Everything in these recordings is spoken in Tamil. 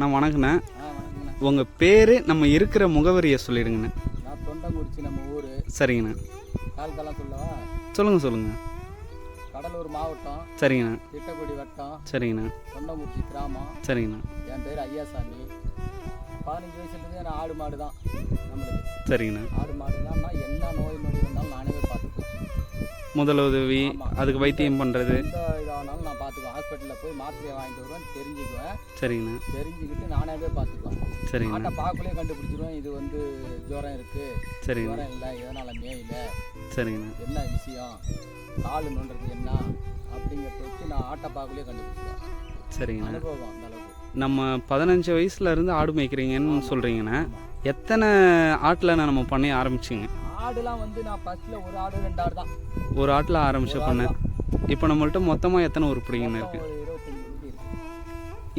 நான் வணக்கண்ணே உங்கள் பேர் நம்ம இருக்கிற முகவரியை சொல்லிடுங்கண்ணே. நான் தொண்டங்குறிச்சி நம்ம ஊர். சரிங்கண்ணே. கால்கெல்லாம் சொல்லவா? சொல்லுங்கள் சொல்லுங்கள் கடலூர் மாவட்டம். சரிங்கண்ணே. திட்டக்குடி வட்டம். சரிங்கண்ணே. தொண்டங்குறிச்சி கிராமம். சரிங்கண்ணே. என் பேர் ஐயாசாமி. பதினஞ்சு வயசுலேருந்தே நான் ஆடு மாடு தான் நம்மளுக்கு. சரிங்கண்ணே. ஆடு மாடு தான் என்ன நோய் நொடி வந்தாலும் நானே போய் பார்த்துக்குவேன் முதல் உதவி. அதுக்கு வைத்தியம் பண்ணுறது எந்த இதானாலும் நான் பார்த்துக்குவேன் ஹாஸ்பிட்டலில் போய் மாத்திரையை வாங்கிட்டு வருவேன் தெரிஞ்சுக்குவேன். சரிங்கண்ணே. தெரிஞ்சுக்கிட்டு நானே போய் பார்த்துக்குவேன் சரிங்கண்ணே. ஆட்டை பார்க்கலே கண்டுபிடிச்சிருவேன் இது வந்து ஜுரம் இருக்குது சரிங்கண்ணே. ஜுரம் இல்லை எதனால் மேயில? சரிங்கண்ணே. என்ன விஷயம்? கால் நோண்டுறது என்ன? அப்படிங்கிறத வச்சு நான் ஆட்டை பார்க்கலே கண்டுபிடிச்சிருவேன். சரிங்கண்ணே. அனுபவம் அந்த அளவுக்கு. நம்ம பதினஞ்சு வயசுல இருந்து ஆடு மேய்க்கிறீங்கன்னு சொல்கிறீங்கண்ணே எத்தனை ஆட்டில் நம்ம பண்ணைய ஆரம்பிச்சிங்க? ஆடுலாம் வந்து நான் ஃபர்ஸ்ட்ல ஒரு ஆடு ரெண்டு ஆடு தான் ஒரு ஆட்டில் ஆரம்பிச்ச பண்ண. தான். இப்போ நம்மள்ட்ட மொத்தமாக எத்தனை உருப்படிங்கண்ணே மொத்தம் இருக்குது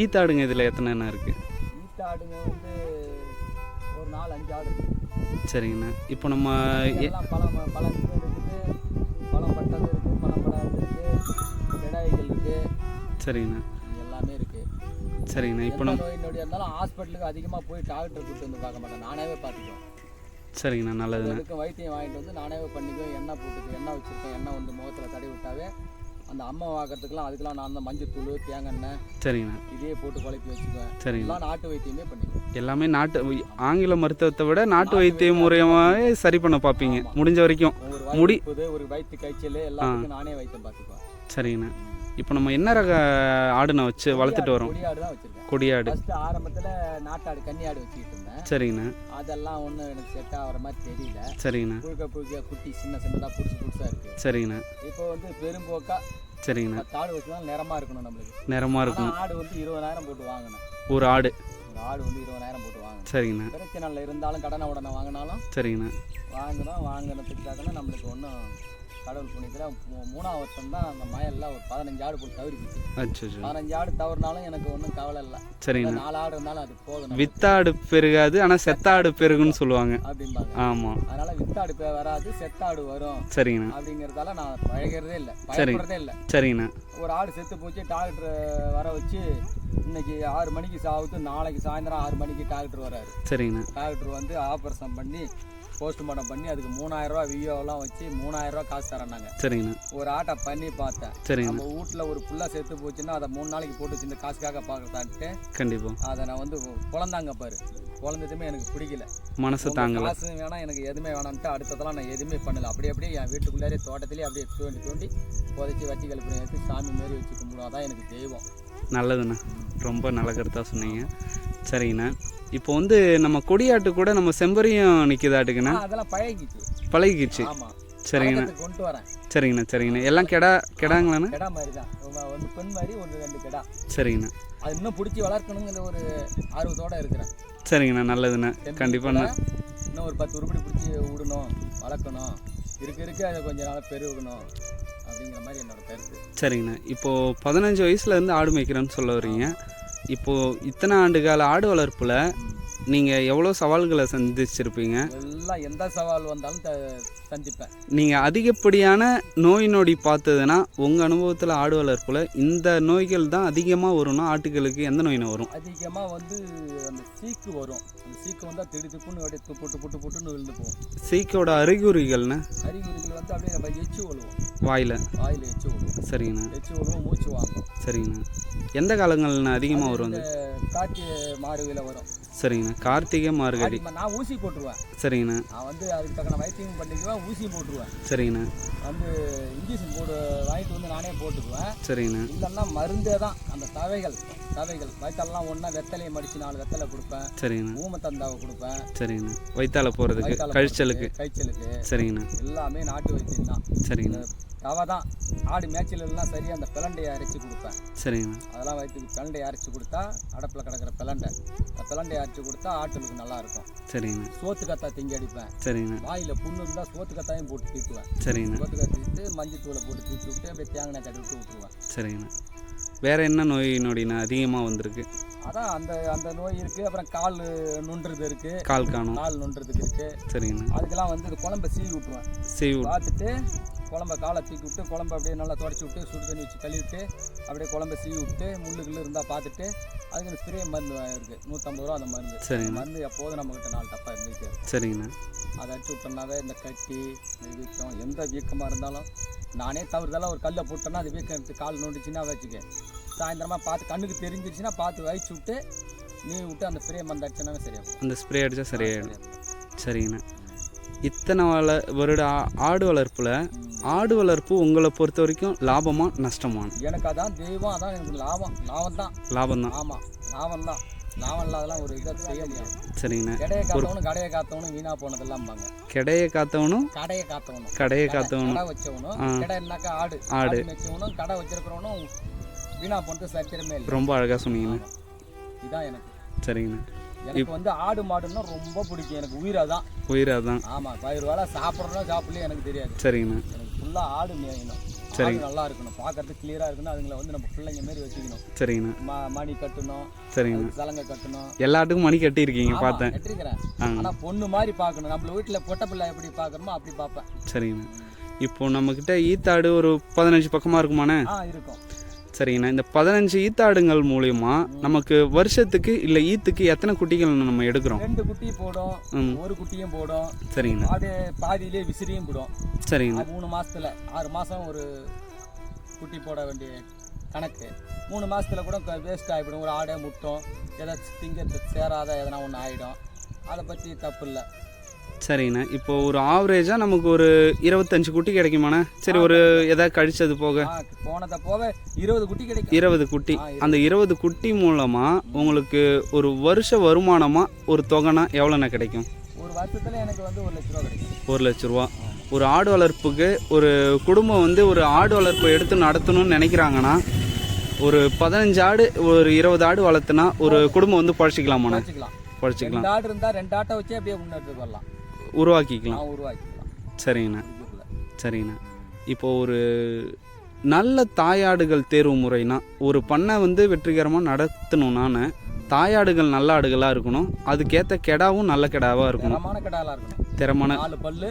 ஈத்தாடுங்க இதில் எத்தனைண்ணே இருக்குது ஈத்த ஆடுங்க வந்து ஒரு நாலு அஞ்சு ஆடு. சரிங்கண்ணே. இப்போ நம்ம பழம் பழம் இருக்குது. பழம் பட்டது இருக்கு பழம் படாது இருக்கு கிடாய்கள் இருக்கு. சரிங்கண்ணே. எல்லாமே இருக்கு. சரிங்கண்ணே. இப்போ நம்ம நோய் நொடி இருந்தாலும் ஹாஸ்பிட்டலுக்கு அதிகமாக போய் டாக்டர் கூட்டு வந்து பார்க்க மாட்டேன் நானாவே பார்த்துக்குவேன். சரிங்கண்ணா நல்லதுண்ணே. வைத்தியம் வாங்கிட்டு வந்து நானே பண்ணிக்குவேன். எண்ணெய் போட்டுக்கு எண்ணெய் வச்சிருக்கேன். எண்ணெய் வந்து முகத்தில் தடவி விட்டாவே அந்த அம்மா வாக்கிறதுக்குலாம் அதுக்கெல்லாம் நான் தான் மஞ்சள் தூள் தேங்காய் சரிங்கண்ணா இதே போட்டு குழப்பி வச்சுக்குவேன். எல்லாம் நாட்டு வைத்தியமே பண்ணிக்குவேன் எல்லாமே நாட்டு ஆங்கில மருத்துவத்தை விட நாட்டு வைத்திய முறையமாகவே சரி பண்ண பார்ப்பீங்க. முடிஞ்ச வரைக்கும். முடி ஒரு வயிற்று காய்ச்சல் எல்லாத்துக்கும் நானே வைத்தியம் பார்த்துக்குவேன். சரிங்கண்ணா. இப்போ நம்ம என்ன ரக ஆடுனை வச்சு வளர்த்துட்டு வரோம்? கொடியாடு. ஆரம்பத்தில் நாட்டாடு கன்னியாடு வச்சுக்கிட்டு இருந்தேன். சரிங்கண்ணா. அதெல்லாம் ஒன்றும் எனக்கு செட் ஆகிற மாதிரி தெரியல. சரிங்கண்ணா. புழுக்க புழுக்க குட்டி சின்ன சின்னதாக புதுசு புதுசாக இருக்கு. சரிங்கண்ணா. இப்போ வந்து பெரும்போக்கா சரிங்கண்ணா. ஆடு வச்சுதான் நிறமா இருக்கணும் நம்மளுக்கு. நிறமாக இருக்கும் ஆனா ஆடு வந்து இருபதாயிரம் போட்டு வாங்கினேன். ஒரு ஆடு. ஆடு வந்து இருபதாயிரம் போட்டு வாங்கினேன். சரிங்கண்ணா. பிரச்சனை இருந்தாலும் கடனை உடனே வாங்கினாலும் சரிங்கண்ணா. வாங்குறோம். வாங்கினதுக்காக நம்மளுக்கு ஒன்றும் கடவுள் புண்ணியத்தில் மூணாவது வருஷம் தான் அந்த மயல்லாம் ஒரு பதினஞ்சு ஆடு போட்டு தவறிக்குச்சு அச்சோ பதினஞ்சு ஆடு தவறினாலும் எனக்கு ஒன்றும் கவலை இல்லை. சரிங்கண்ணா. நாலு ஆடு இருந்தாலும் அது நமக்கு. வித்தாடு பெருகாது ஆனால் செத்தாடு பெருகுன்னு சொல்லுவாங்க. அப்படிம்பாங்க. ஆமாம் அதனால வித்தாடு வராது செத்தாடு வரும். சரிங்கண்ணா. அப்படிங்கிறதால நான் பழகிறதே இல்லை. பயப்படுறதே இல்லை. சரிங்கண்ணா. ஒரு ஆடு செத்து போச்சு டாக்டர் வர வச்சு இன்னைக்கு ஆறு மணிக்கு சாவுத்து நாளைக்கு சாயந்தரம் ஆறு மணிக்கு டாக்டர் வராரு. சரிங்கண்ணா. டாக்டர் வந்து ஆப்ரேஷன் பண்ணி போஸ்ட்மார்ட்டம் பண்ணி அதுக்கு மூணாயிரம் ரூபா வியோலாம் வச்சு மூணாயிரம் ரூபா காசு தரேன்னாங்க. சரிங்கண்ணா. ஒரு ஆட்டை பண்ணி பார்த்தேன். சரிங்கண்ணா. நம்ம வீட்டில் ஒரு புள்ள செத்து போச்சுன்னா அதை மூணு நாளைக்கு போட்டு வச்சு இந்த காசுக்காக பார்க்கறதான்ட்டு கண்டிப்பாக அதை நான் வந்து குழந்தாங்க பாரு. குழந்ததுமே எனக்கு பிடிக்கல. மனசு தாங்கலை. காசு வேணாம் எனக்கு எதுவுமே வேணாம்ட்டு அடுத்ததெல்லாம் நான் எதுவுமே பண்ணல. அப்படியே அப்படியே என் வீட்டுக்குள்ளாரே தோட்டத்திலேயே அப்படியே தோண்டி தோண்டி புதைச்சி வச்சு சாமி மாரி வச்சு கும்பிடுவோம் அதான் எனக்கு தெய்வம். நல்லதுண்ணா. ரொம்ப நல்ல கருத்தாக சொன்னீங்க. சரிங்கண்ணா. இப்போ வந்து நம்ம கொடியாட்டு கூட நம்ம செம்பரியும் நிற்கிதாட்டுக்குண்ணா அதெல்லாம் பழகிச்சு பழகிக்கிச்சு. ஆமா. சரிங்கண்ணா. கொண்டு வரேன். சரிங்கண்ணா சரிங்கண்ணா. எல்லாம் கெடா கெடாங்களாண்ணா? கிடா மாதிரி தான் பெண் மாதிரி ஒரு ரெண்டு கிடா. சரிங்கண்ணா. அது இன்னும் பிடிச்சி வளர்க்கணுங்கிற ஒரு ஆர்வத்தோட இருக்கிறேன். சரிங்கண்ணா நல்லதுண்ணா. கண்டிப்பாக இன்னும் ஒரு பத்து உருப்படி பிடிச்சி விடணும் வளர்க்கணும். இருக்க இருக்க அதை கொஞ்ச நாள் பெருகணும் அப்படிங்கிற மாதிரி என்னோட கருத்து. சரிங்கண்ணா. இப்போது பதினஞ்சு வயசுலேருந்து ஆடு மேய்க்கிறேன்னு சொல்ல வர்றீங்க. இப்போது இத்தனை ஆண்டு கால ஆடு வளர்ப்பில் நீங்கள் எவ்வளோ சவால்களை சந்திச்சிருப்பீங்க? எல்லாம் எந்த சவால் வந்தாலும் சந்திப்பேன். நீங்கள் அதிகப்படியான நோய் நொடி பார்த்ததுன்னா உங்கள் அனுபவத்தில் ஆடு வளர்ப்பில் இந்த நோய்கள் தான் அதிகமாக வரும்னா ஆட்டுகளுக்கு எந்த நோயினை வரும்? அதிகமாக வந்து அந்த சீக்கு வரும். அந்த சீக்கு வந்தால் திடு திப்புன்னு அப்படியே துப்பு புட்டு புட்டு புட்டுன்னு விழுந்து போகும். சீக்கோட அறிகுறிகள்னு? அறிகுறிகள் வந்து அப்படியே நம்ம எச்சு விழுவோம் வாயில்? வாயில் எச்சு விழுவோம் சரிங்கண்ணா. எச்சு விழுவோம் மூச்சு வாங்கும் சரிங்கண்ணா. எந்த காலங்கள்ண்ணா அதிகமாக வரும் வந்து காற்று மாறுவில வரும். சரிங்கண்ணா. கார்த்திகை மார்கழி. நான் ஊசி போட்டுருவேன். சரிங்கண்ணா. நான் வந்து அதுக்கு தக்கன வைத்தியம் பண்ணிக்குவேன் ஊசி போட்டுருவேன். சரிங்கண்ணா. வந்து இன்ஜெக்ஷன் போட்டு வாங்கிட்டு வந்து நானே போட்டுக்குவேன். சரிங்கண்ணா. இல்லைன்னா மருந்தே தான் அந்த தவைகள். தவைகள் வயிற்றெல்லாம் ஒன்றா வெத்தலையை மடித்து நாலு வெத்தலை கொடுப்பேன். சரிங்கண்ணா. ஊமத்தந்தாவை கொடுப்பேன். சரிங்கண்ணா. வயிற்றால போகிறதுக்கு கழிச்சலுக்கு. போடுறது, கைச்சலுக்கு சரிங்கண்ணா. எல்லாமே நாட்டு வைத்தியம் தான். சரிங்கண்ணா. தவை தான். ஆடு மேய்ச்சல் எல்லாம் சரி அந்த பிளண்டையை அரைச்சி கொடுப்பேன். சரிங்கண்ணா. அதெல்லாம் வயிற்றுக்கு பிளண்டையை அரைச்சி கொடுத்தா அடப்பில் கிடக்கிற பிளண்டை. அந்த பிளண்டையை அரைச்சி கொடுத்தா ஆட்டுகளுக்கு நல்லா இருக்கும். சரிங்கண்ணா. சோத்து கத்தா திங்கி அடிப்பேன். சரிங்கண்ணா. வாயில் புண்ணு இருந்தால் சோத்து கத்தாயும் போட்டு தீத்துவேன். சரிங்கண்ணா. சோத்து கத்திட்டு மஞ்சள் தூளை போட்டு தீத்து விட்டு அப்படியே தேங்காய் தட்டி விட்டு விட்டுருவேன். சரிங்கண்ணா. வேற என்ன நோய் நொடிண்ணா அதிகமாக வந்திருக்கு? அதான் அந்த அந்த நோய் இருக்குது அப்புறம் கால் நுண்டுறது இருக்குது கால் காணும். கால் நுண்டுறதுக்கு இருக்குது சரிங்கண்ணா. அதுக்கெல்லாம் வந்து குழம்பு சீவி விட்டுருவேன். சீவு பார்த்துட்டு குழம்ப காலை தூக்கி விட்டு குழம்ப அப்படியே நல்லா தொடச்சி விட்டு சுடு தண்ணி வச்சு கழுவி விட்டு அப்படியே குழம்ப சீவி விட்டு முள்ளு கிள்ளு இருந்தால் பார்த்துட்டு அதுக்கு ஸ்ப்ரே மருந்து இருக்குது நூற்றம்பது ரூபா அந்த மருந்து. சரிங்க. மருந்து எப்போதும் நம்மக்கிட்ட நாலு டப்பா இருந்துகிட்டே இருக்கும். சரிங்கண்ணா. அதை அடிச்சு விட்டோம்னாவே இந்த கட்டி இந்த வீக்கம் எந்த வீக்கமாக இருந்தாலும் நானே தவறுதெல்லாம் ஒரு கல்லை போட்டேன்னா அது வீக்கம் எடுத்து கால் நோண்டிச்சுன்னா வச்சுக்க. சாயந்தரமாக பார்த்து கண்ணுக்கு தெரிஞ்சிருச்சுன்னா பார்த்து வயிச்சு விட்டு நீ விட்டு அந்த ஸ்ப்ரே மருந்து அடிச்சோன்னாவே சரியாகும். அந்த ஸ்ப்ரே அடித்தா சரியாயிடும். சரிங்கண்ணா. இத்தனை வள வருட ஆடு வளர்ப்பில் ஆடு வளர்ப்பு உங்களை பொறுத்த வரைக்கும் லாபமா நஷ்டமான எனக்கு அதான் தெய்வம் அதான் எனக்கு லாபம். லாபம் தான் லாபம் தான் ஆமாம் லாபம் தான் லாபம் இல்லாதெல்லாம் ஒரு இதை செய்ய முடியாது. சரிங்கண்ணா. கடையை காத்தவனும் கடையை காத்தவனும் வீணா போனதெல்லாம்பாங்க. கிடையை காத்தவனும் கடையை காத்தவனும். கடையை காத்தவனும். கடை வச்சவனும் ஆ. கடைனாக்கா ஆடு. ஆடு. வச்சவனும் கடை வச்சிருக்கிறவனும் வீணா போனது சத்திரமே இல்லை. ரொம்ப அழகாக சொன்னீங்கண்ணா. இதான் எனக்கு. சரிங்கண்ணா. எனக்கு வந்து ஆடு மாடுன்னா ரொம்ப பிடிக்கும். எனக்கு உயிர் அதான். உயிராக தான் ஆமாம் பயிர் வேலை சாப்பிட்றோம் சாப்பிடலையே எனக்கு தெரியாது. சரிங்கண்ணா. எனக்கு ஃபுல்லாக ஆடு மேயணும். ஆடு நல்லா இருக்கணும். பார்க்கறதுக்கு கிளியராக இருக்கணும் அதுங்களை வந்து நம்ம பிள்ளைங்க மாரி வச்சுக்கணும். சரிங்கண்ணா. மணி கட்டணும். சரிங்கண்ணா. சலங்கை கட்டணும். எல்லாத்துக்கும் மணி கட்டியிருக்கீங்க பார்த்தேன். கட்டிருக்கிறேன் ஆ. ஆனா பொண்ணு மாதிரி பார்க்கணும். நம்ம வீட்டுல பொட்டை பிள்ளை எப்படி பார்க்கணுமோ அப்படி பார்ப்பேன். சரிங்கண்ணா. இப்போ நம்மக்கிட்ட ஈத்தாடு ஒரு பதினஞ்சு பக்கமாக இருக்குமாண்ணே? ஆ இருக்கும். சரிங்கண்ணா. இந்த பதினஞ்சு ஈத்தாடுங்கள் மூலியமா நமக்கு வருஷத்துக்கு இல்லை ஈத்துக்கு எத்தனை குட்டிகள் நம்ம எடுக்கிறோம்? ரெண்டு குட்டி போடும் ஒரு குட்டியும் போடும். சரிங்கண்ணா. ஆடு பாதியிலே விசிறியும் போடும். சரிங்கண்ணா. அது மூணு மாசத்துல ஆறு மாசம் ஒரு குட்டி போட வேண்டிய கணக்கு. மூணு மாசத்துல கூட வேஸ்ட் ஆகிடும் ஒரு ஆடை முட்டும் ஏதாச்சும் திங்க சேராத எதனா ஒன்று ஆகிடும் அதை பற்றி தப்பு இல்லை சரிங்கண்ணா இப்போ ஒரு ஆவரேஜாக நமக்கு ஒரு இருபத்தஞ்சு குட்டி கிடைக்குமாண்ணே? சரி ஒரு எதாவது கழிச்சது போக. போனதை போக இருபது குட்டி கிடைக்கும். இருபது குட்டி. அந்த இருபது குட்டி மூலமாக உங்களுக்கு ஒரு வருஷ வருமானமாக ஒரு தொகைனா எவ்வளோண்ணா கிடைக்கும்? ஒரு வருஷத்துல எனக்கு வந்து ஒரு லட்ச ரூபா கிடைக்கும். ஒரு லட்ச ரூபா. ஒரு ஆடு வளர்ப்புக்கு ஒரு குடும்பம் வந்து ஒரு ஆடு வளர்ப்பு எடுத்து நடத்தணும்னு நினைக்கிறாங்கன்னா ஒரு பதினஞ்சு ஆடு ஒரு இருபது ஆடு வளர்த்துனா ஒரு குடும்பம் வந்து பழச்சிக்கலாமாண்ணே? பழச்சிக்கலாம். ஆடு இருந்தா ரெண்டு ஆட்டை வச்சே அப்படியே முன்னேற்றத்துக்கு வரலாம். உருவாக்கிக்கலாம். நான் உருவாக்கிக்கலாம். சரிங்கண்ணா. சரிங்கண்ணா. இப்போ ஒரு நல்ல தாயாடுகள் தேர்வு முறைனா ஒரு பண்ணை வந்து வெற்றிகரமாக நடத்தணும்னான தாயாடுகள் நல்ல ஆடுகளாக இருக்கணும் அதுக்கேற்ற கெடாவும் நல்ல கெடாவாக இருக்கணும். தரமான கடாலா இருக்கணும். திறமான நாலு பல்லு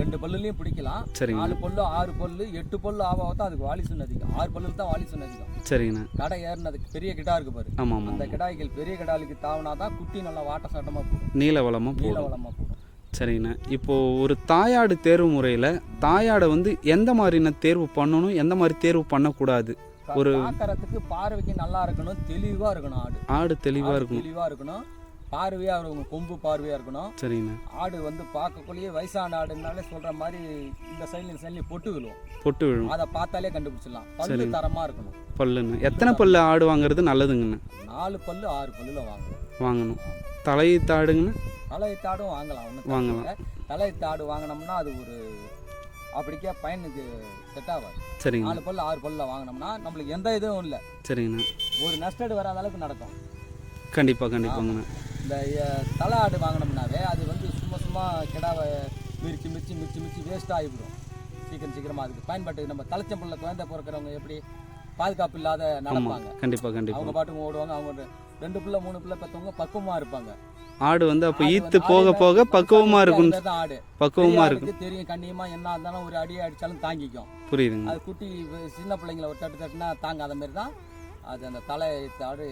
ரெண்டு பல்லுலயும் பிடிக்கலாம். சரிங்க நாலு பல்லு ஆறு பல்லு எட்டு பல்லு ஆக தான் அதுக்கு வாலிசுன்னு அதிகம். ஆறு பல்லு தான் வாலிசுன்னு அதிகம். சரிங்கண்ணா. கடை ஏறினதுக்கு பெரிய கிடா இருக்கு பாரு. ஆமாம் அந்த கிடாய்கள் பெரிய கிடாலுக்கு தாவினா தான் குட்டி நல்லா வாட்ட சாட்டமா போடும். நீல வளமாக நீல போடும். வளமா போடும். சரிங்கண்ணா. இப்போது ஒரு தாயாடு தேர்வு முறையில் தாயாடை வந்து எந்த மாதிரின தேர்வு பண்ணணும் எந்த மாதிரி தேர்வு பண்ணக்கூடாது? ஒரு- பார்க்கறதுக்கு பார்வைக்கு நல்லா இருக்கணும் தெளிவா இருக்கணும் ஆடு. ஆடு தெளிவாக ஆடு இருக்கும் தெளிவா இருக்கணும். பார்வையா இருக்கணும் கொம்பு பார்வையா இருக்கணும். சரிங்கண்ணா. ஆடு வந்து பார்க்கக்குள்ளேயே வயசான ஆடுனாலே சொல்ற மாதிரி இந்த சைட்ல இந்த சைட்ல பொட்டு விழுவும் பொட்டு விழும். அதை பார்த்தாலே கண்டுபிடிச்சிடலாம். பல்லு தரமா இருக்கணும். பல்லுன்னு எத்தனை பல்லு ஆடு வாங்குறது நல்லதுங்கண்ணா? நாலு பல்லு ஆறு பல்லுல வாங்கணும். வாங்கணும். தலை தாடுங்கண்ணா. தலையத்தாடும் வாங்கலாம் ஒன்றும். தலையத்தாடு வாங்கினோம்னா அது ஒரு அப்படிக்கே பையனுக்கு செட் ஆகாது. சரிங்க நாலு பல்லு ஆறு பல்லுல வாங்கினோம்னா நம்மளுக்கு எந்த இதுவும் இல்லை. சரிங்கண்ணா. ஒரு நஷ்டடு வராத அளவுக்கு நடக்கும். கண்டிப்பாக கண்டிப்பாங்கண்ணா. இந்த தலை ஆடு வாங்கினோம்னாவே அது வந்து சும்மா சும்மா கிடாவை மிரிச்சு மிரிச்சு மிரிச்சு மிரிச்சு வேஸ்ட் ஆகிவிடும். சீக்கிரம் சீக்கிரமா அதுக்கு பயன்பாட்டுக்கு நம்ம தலைச்சம்பள்ள குழந்தை பிறக்கிறவங்க எப்படி பாதுகாப்பு இல்லாத நடப்பாங்க. கண்டிப்பாக கண்டிப்பாக அவங்க பாட்டுக்கு ஓடுவாங்க அவங்க ரெண்டு பிள்ளை மூணு பிள்ளை பெற்றவங்க பக்குவமா இருப்பாங்க. ஆடு வந்து அப்போ ஈத்து போக போக பக்குவமாக இருக்கும் ஆடு? பக்குவமாக இருக்கும். தெரியும். கண்ணியமா என்ன இருந்தாலும் ஒரு அடியை அடிச்சாலும் தாங்கிக்கும். புரியுதுங்க. அது குட்டி சின்ன பிள்ளைங்கள ஒரு தட்டு தட்டுனா தாங்காத மாதிரி தான் அது அந்த தலை ஆடு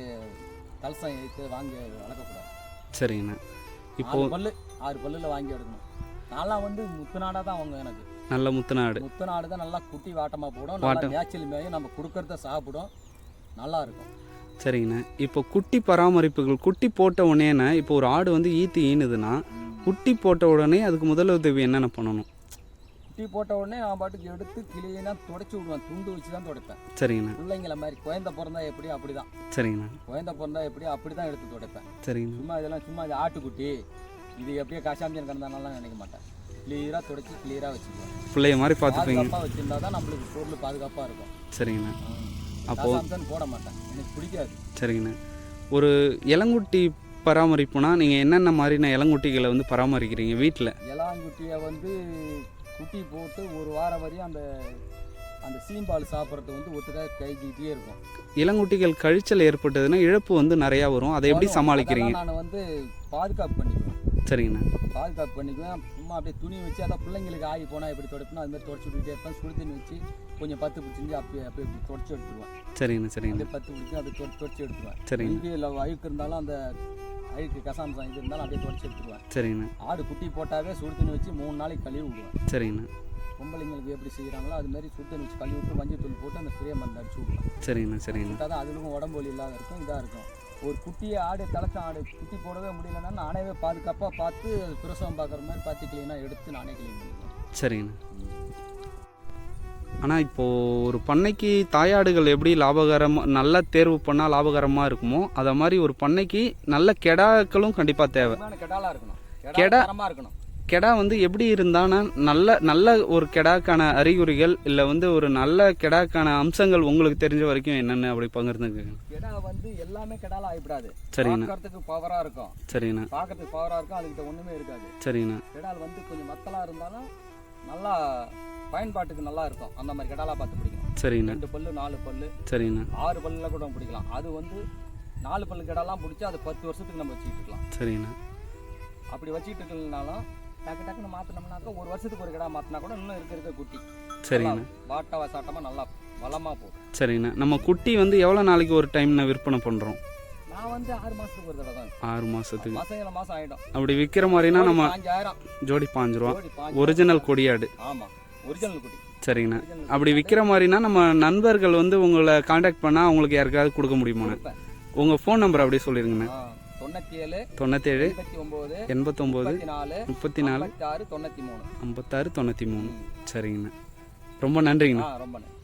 கலசம் இழுத்து வாங்கி வளர்க்கக்கூடாது. சரிங்கண்ணா. இப்போ பல்லு ஆறு பல்லுல வாங்கி எடுக்கணும் நான்லாம் வந்து முத்துநாடா தான் அவங்க எனக்கு. நல்ல முத்துநாடு முத்துநாடு தான் நல்லா குட்டி வாட்டமா போடும். நல்லா மேய்ச்சல் மேயும். நம்ம கொடுக்கறத சாப்பிடும். நல்லா இருக்கும். சரிங்கண்ணா. இப்போ குட்டி பராமரிப்புகள் குட்டி போட்ட உடனேண்ணா இப்போ ஒரு ஆடு வந்து ஈத்து ஈனுதுன்னா குட்டி போட்ட உடனே அதுக்கு முதலுதவி என்னென்ன பண்ணணும்? குட்டி போட்ட உடனே நான் பாட்டுக்கு எடுத்து கிளியினா தொடச்சி விடுவேன். துண்டு வச்சு தான் துடைப்பேன். சரிங்கண்ணா. பிள்ளைங்கள மாதிரி குழந்தை பிறந்தா எப்படி அப்படிதான். சரிங்கண்ணா. குழந்தை பிறந்தா எப்படி அப்படிதான் எடுத்து துடைப்பேன். சரிங்கண்ணா. சும்மா இதெல்லாம் சும்மா இது ஆட்டுக்குட்டி இது எப்படியே காசாமியன் கிடந்தாலும் நினைக்க மாட்டேன். கிளியராக துடைச்சி கிளியராக வச்சுக்குவேன். பிள்ளைய மாதிரி பார்த்துப்பீங்க. வச்சிருந்தா தான் நம்மளுக்கு பொருள் பாதுகாப்பாக இருக்கும். சரிங்கண்ணா. அப்போ காசாம்சன் போட மாட்டேன். எனக்கு பிடிக்காது. சரிங்கண்ணா. ஒரு இளங்குட்டி பராமரிப்புனா நீங்கள் என்னென்ன மாதிரின இளங்குட்டிகளை வந்து பராமரிக்கிறீங்க வீட்டில் இளாங்குட்டியை வந்து குட்டி போட்டு ஒரு வாரம் வரையும் அந்த அந்த சீம்பால் சாப்பிட்றது வந்து ஒத்துக்காக கைக்கிட்டே இருக்கும். இளங்குட்டிகள் கழிச்சல் ஏற்பட்டதுன்னா இழப்பு வந்து நிறையா வரும். அதை எப்படி. சமாளிக்கிறீங்க? நான் வந்து பாதுகாப்பு பண்ணிக்குவேன். சரிங்கண்ணா. பாதுகாப்பு பண்ணிக்குவேன். சும்மா அப்படியே துணி வச்சு அதான் பிள்ளைங்களுக்கு ஆகி போனால் எப்படி துடைப்பணும் அது மாதிரி துடைச்சி விட்டுட்டே இருப்பேன். சுடு தண்ணி வச்சு கொஞ்சம் பத்து பிடிச்சி அப்படியே அப்படியே இப்படி துடைச்சி எடுத்துருவேன். சரிங்கண்ணா அப்படியே பத்து பிடிச்சி அப்படியே துடைச்சி துடைச்சி எடுத்துருவேன். சரிங்க இல்லை அழுக்கு இருந்தாலும் அந்த அழுக்கு கசாம்சம் இது இருந்தாலும் அப்படியே துடைச்சி எடுத்துருவேன். சரிங்கண்ணா. ஆடு குட்டி போட்டாவே சுடு தண்ணி வச்சு மூணு நாளைக்கு கழுவி விடுவேன். சரிங்கண்ணா. பொம்பளைங்களுக்கு எப்படி செய்கிறாங்களோ அது மாதிரி சுடு தண்ணி வச்சு கழுவி விட்டு மஞ்சள் தூள் போட்டு அந்த ஸ்ப்ரே மருந்து அடிச்சு விடுவேன். சரிங்கண்ணா சரிங்கண்ணா. விட்டால் தான் அதுக்கும் உடம்பு வலி இல்லாத இருக்கும் இதாக இருக்கும். ஒரு குட்டியை ஆடு தலைச்ச ஆடு குட்டி போடவே முடியலன்னா நானே பாதுகாப்பாக பார்த்து பிரசவம் பார்க்குற மாதிரி பார்த்து க்ளீனாக எடுத்து நானே க்ளீன் சரிங்கண்ணா. ஆனால் இப்போது ஒரு பண்ணைக்கு தாயாடுகள் எப்படி லாபகரமாக நல்ல தேர்வு பண்ணால் லாபகரமாக இருக்குமோ அதை மாதிரி ஒரு பண்ணைக்கு நல்ல கெடாக்களும் கண்டிப்பாக தேவை. கெடாலாக இருக்கணும். கெடா- இருக்கணும். கெடா வந்து எப்படி இருந்தானா நல்ல நல்ல ஒரு கெடாக்கான அறிகுறிகள் இல்லை வந்து ஒரு நல்ல கெடாக்கான அம்சங்கள் உங்களுக்கு தெரிஞ்ச வரைக்கும் என்னென்ன அப்படி பகிர்ந்துக்குங்க? கெடா வந்து எல்லாமே கெடால ஆகிடாது சரிங்கண்ணா. பார்க்கறதுக்கு பவராக இருக்கும். சரிங்கண்ணா. பார்க்கறதுக்கு பவராக இருக்கும் அதுக்கிட்ட ஒன்றுமே இருக்காது. சரிங்கண்ணா. கெடால் வந்து கொஞ்சம் மத்தலாக இருந்தாலும் நல்லா பயன்பாட்டுக்கு நல்லா இருக்கும். அந்த மாதிரி கெடாலாக பார்த்து பிடிக்கணும் சரிங்கண்ணா. ரெண்டு பல்லு நாலு பல்லு. சரிங்கண்ணா. ஆறு பல்லுல கூட பிடிக்கலாம். அது வந்து நாலு பல்லு கெடாலாம் பிடிச்சி அது பத்து வருஷத்துக்கு நம்ம வச்சுக்கிட்டு இருக்கலாம். சரிங்கண்ணா. அப்படி வச்சுக்கிட்டு இருக்கலனாலும் டக்கு டக்குன்னு மாற்றினோம்னாக்கா ஒரு வருஷத்துக்கு ஒரு கிடா மாற்றினா கூட இன்னும் இருக்க இருக்க குட்டி சரிங்கண்ணா வாட்டா வசாட்டமாக நல்லா வளமாக போகும் சரிங்கண்ணா நம்ம குட்டி வந்து எவ்வளோ நாளைக்கு ஒரு டைம் நான் விற்பனை பண்ணுறோம் நான் வந்து ஆறு மாதத்துக்கு ஒரு தடவை தான் ஆறு மாதத்துக்கு மாதம் ஏழு மாதம் ஆகிடும் அப்படி விற்கிற மாதிரினா நம்ம அஞ்சாயிரம் ஜோடி பாஞ்சு ரூபா ஒரிஜினல் கொடியாடு. ஆமாம் ஒரிஜினல் குட்டி. சரிங்கண்ணா அப்படி விற்கிற மாதிரினா நம்ம நண்பர்கள் வந்து உங்களை காண்டாக்ட் பண்ணால் அவங்களுக்கு யாருக்காவது கொடுக்க முடியுமாண்ணே? உங்கள் ஃபோன் நம்பர் அப்படியே சொல்லிருங்கண்ணே. ஆ, தொண்ணூற்றி ஏழு தொண்ணூத்தேழு எண்பத்தி ஒம்பது எண்பத்தொம்போது நாலு முப்பத்தி நாலு ஐம்பத்தாறு தொண்ணூற்றி மூணு ஐம்பத்தாறு தொண்ணூற்றி மூணு சரிங்கண்ணா. ரொம்ப நன்றிங்கண்ணா. ரொம்ப நன்றி.